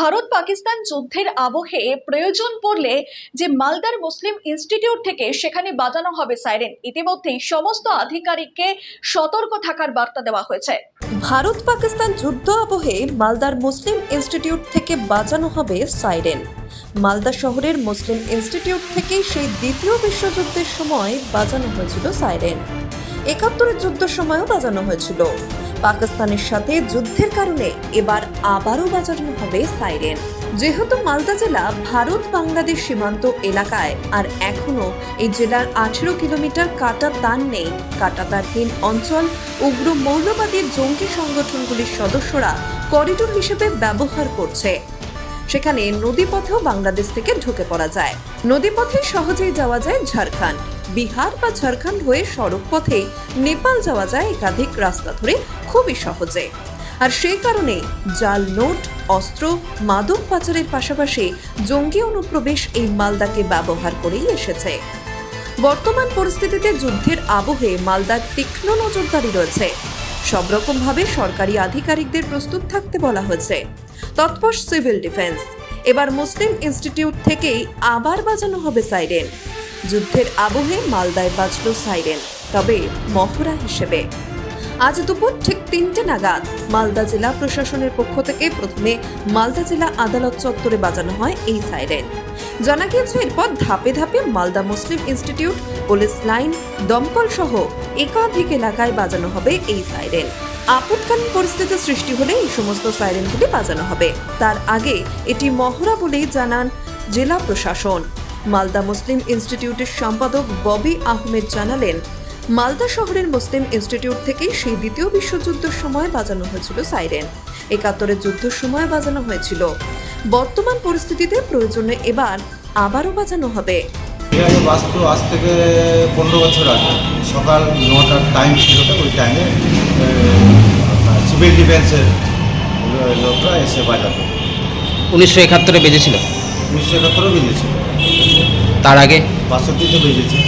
ভারত পাকিস্তান যুদ্ধের আবহে প্রয়োজন পড়লে যে মালদার মুসলিম ইনস্টিটিউট থেকে সেখানে বাজানো হবে সাইরেন, ইতিমধ্যেই সমস্ত আধিকারিককে সতর্ক থাকার বার্তা দেওয়া হয়েছে। ভারত পাকিস্তান যুদ্ধ আবহে মালদার মুসলিম ইনস্টিটিউট থেকে বাজানো হবে সাইরেন। মালদা শহরের মুসলিম ইনস্টিটিউট থেকেই সেই দ্বিতীয় বিশ্বযুদ্ধের সময় বাজানো হয়েছিল সাইরেন। একাত্তরের যুদ্ধের সময়ও বাজানো হয়েছিল। পাকিস্তানের সাথে যুদ্ধের কারণে এবার আবারও বাজানো হবে সাইরেন। যেহেতু মালদা জেলা ভারত বাংলাদেশ সীমান্ত এলাকায়, আর এখনও এই জেলার আঠেরো কিলোমিটার কাটা তার নেই। কাটা তারহীন অঞ্চল, উগ্র মৌলবাদী জঙ্গি সংগঠনগুলির সদস্যরা করিডোর হিসেবে ব্যবহার করছে। সেখানে নদীপথেও বাংলাদেশ থেকে ঢুকে পড়া যায়। নদীপথে সহজেই যাওয়া যায় ঝাড়খণ্ড। বিহার বা ঝাড়খণ্ড হয়ে সড়ক পথে নেপাল যাওয়া যায় একাধিক রাস্তা ধরে খুবই সহজে। আর সেই কারণে জাল নোট, অস্ত্র, মাদক পাচারের পাশাপাশি জঙ্গি অনুপ্রবেশ এই মালদাকে ব্যবহার করেই এসেছে। বর্তমান পরিস্থিতিতে যুদ্ধের আবহে মালদার তীক্ষ্ণ নজরদারি রয়েছে। সব রকমভাবে সরকারি আধিকারিকদের প্রস্তুত থাকতে বলা হয়েছে। তৎপর সিভিল ডিফেন্স। এবার মুসলিম ইনস্টিটিউট থেকেই আবার বাজানো হবে সাইরেন। যুদ্ধের আবহে মালদায় বাজল সাইরেন, তবে মহড়া হিসেবে। আজ দুপুর ঠিক তিনটে নাগাদ মালদা জেলা প্রশাসনের পক্ষ থেকে প্রথমে মালদা জেলা আদালত চত্বরে বাজানো হয় এই সাইরেন। জানা গিয়েছে, এরপর ধাপে ধাপে Malda Muslim institute, police line, দমকল সহ একাধিক এলাকায় বাজানো হবে এই সাইরেন। আপৎকালীন পরিস্থিতি সৃষ্টি হলে এই সমস্ত সাইরেনগুলি বাজানো হবে। তার আগে এটি মহড়া বলেই জানান জেলা প্রশাসন। মালদা মুসলিম ইনস্টিটিউটের সম্পাদক ববি আহমেদ জানালেন মালদা শহরের মুসলিম ইনস্টিটিউট থেকেই সেই দ্বিতীয় বিশ্বযুদ্ধের সময় বাজানো হয়েছিল সাইরেন। একাত্তরের যুদ্ধের সময় বাজানো হয়েছিল। বর্তমান পরিস্থিতিতে প্রয়োজনে এবার আবারও বাজানো হবে। আজ থেকে পনেরো বছর আগে সকাল নটার টাইম ছিল ওই টাইমে সিভিল ডিফেন্সের লোকরা এসে বাজাতো। উনিশশো একাত্তরে বেজেছিল। উনিশশো একাত্তরও বেজেছিল। তার আগে বাষট্টিতে বেজেছে।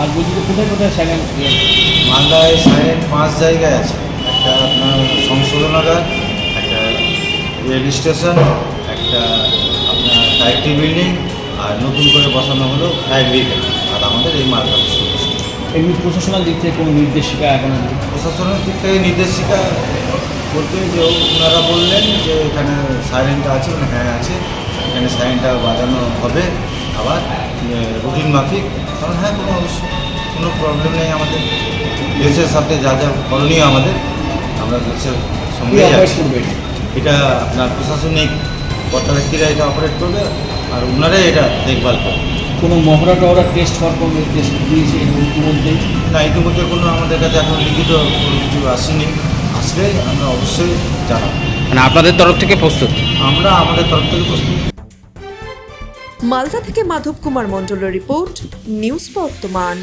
আর বলছি কোথায় কোথায় সেকেন্ড মালদায় পাঁচ জায়গায় আছে। একটা আপনার সংশোধনাগার একটা রেল স্টেশন একটা আপনার বিল্ডিং আর নতুন করে বসানো হলো ফায়ার ব্রিগেড আর আমাদের এই মালদা এমনি প্রশাসনাল দিক থেকে কোনো নির্দেশিকা এখন প্রশাসনের দিক থেকে নির্দেশিকা বলতে যে ওনারা বললেন যে এখানে সাইলেন্টটা আছে হ্যাঁ আছে। এখানে সাইলেন্টটা বাজানো হবে আবার রুটিন মাফিক। কারণ হ্যাঁ কোনো কোনো প্রবলেম নেই আমাদের। দেশের সাথে যা যা করণীয় আমাদের আমরা দেশের সঙ্গে করবে এটা আপনার প্রশাসনিক কর্তা ব্যক্তিরা এটা অপারেট করবে আর ওনারাই এটা দেখভাল করবে। কোনো মহড়া টহরা টেস্ট হওয়ার কোনো নির্দেশ দিয়েছে এর ইতিমধ্যেই না ইতিমধ্যে কোনো আমাদের কাছে এখন লিখিত কোনো কিছু আসেনি। আসলে আমরা অবশ্যই জানাব। মানে আপনাদের তরফ থেকে প্রস্তুত? আমরা আমাদের তরফ থেকে প্রস্তুত। মালদা থেকে মাধব কুমার মণ্ডলের রিপোর্ট নিউজ বর্তমান।